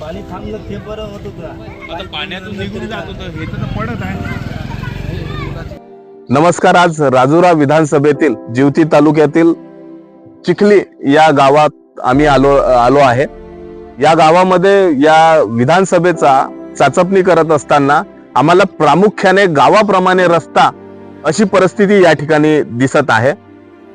पाणी थांबलं ते बरं होत होतं आता पाण्यातून निघून जात होतं. हे तर पडत आहे. नमस्कार आज राजुरा विधानसभेतील जिवती तालुक्यातील चिखली या गावात आम्ही आलो आलो आहे. या गावामध्ये या विधानसभेचा चाचपणी करत असताना आम्हाला प्रामुख्याने गावाप्रमाणे रस्ता अशी परिस्थिती या ठिकाणी दिसत आहे.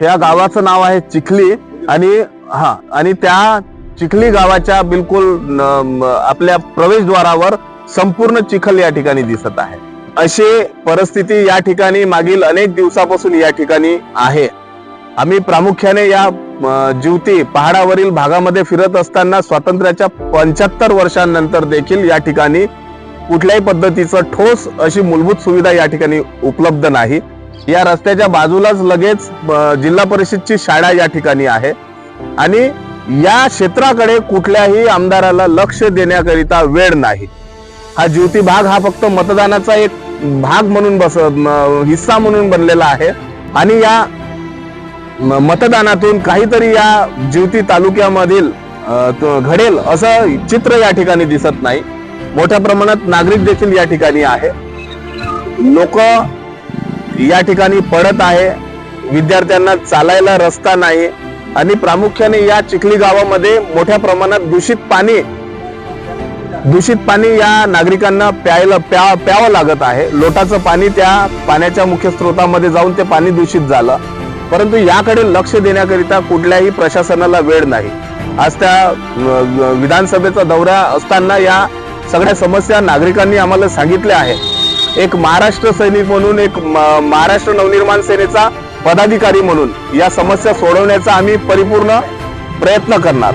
ह्या गावाचं नाव आहे चिखली आणि हा आणि त्या चिखली गावाच्या बिलकुल आपल्या प्रवेशद्वारावर संपूर्ण चिखल या ठिकाणी दिसत आहे. अशी परिस्थिती या ठिकाणी मागील अनेक दिवसापासून या ठिकाणी आहे. आम्ही प्रामुख्याने या जीवती पहाडावरील भागामध्ये फिरत असताना स्वातंत्र्याच्या पंच्याहत्तर वर्षांनंतर देखील या ठिकाणी कुठल्याही पद्धतीचं ठोस अशी मूलभूत सुविधा या ठिकाणी उपलब्ध नाही. या रस्त्याच्या बाजूलाच लगेच जिल्हा परिषदची शाळा या ठिकाणी आहे. आणि या क्षेत्राकडे कुठल्याही आमदाराला लक्ष देण्याकरिता वेळ नाही. हा ज्योती भाग हा फक्त मतदानाचा एक भाग म्हणून बस हिस्सा म्हणून बनलेला आहे. आणि या मतदानातून काहीतरी या ज्योती तालुक्यामधील घडेल असं चित्र या ठिकाणी दिसत नाही. मोठ्या प्रमाणात नागरिक देखील या ठिकाणी आहे. लोक या ठिकाणी पडत आहे. विद्यार्थ्यांना चालायला रस्ता नाही आणि प्रामुख्याने या चिखली गावामध्ये मोठ्या प्रमाणात दूषित पाणी दूषित पाणी या नागरिकांना प्यायला प्या प्यावं लागत आहे. लोटाचं पाणी त्या पाण्याच्या मुख्य स्रोतामध्ये जाऊन ते पाणी दूषित झालं. परंतु याकडे लक्ष देण्याकरिता कुठल्याही प्रशासनाला वेळ नाही. आज त्या विधानसभेचा दौरा असताना या सगळ्या समस्या नागरिकांनी आम्हाला सांगितल्या आहे एक महाराष्ट्र सैनिक म्हणून एक म- महाराष्ट्र नवनिर्माण सेनेचा पदाधिकारी म्हणून या समस्या सोडवण्याचा आम्ही परिपूर्ण प्रयत्न करणार.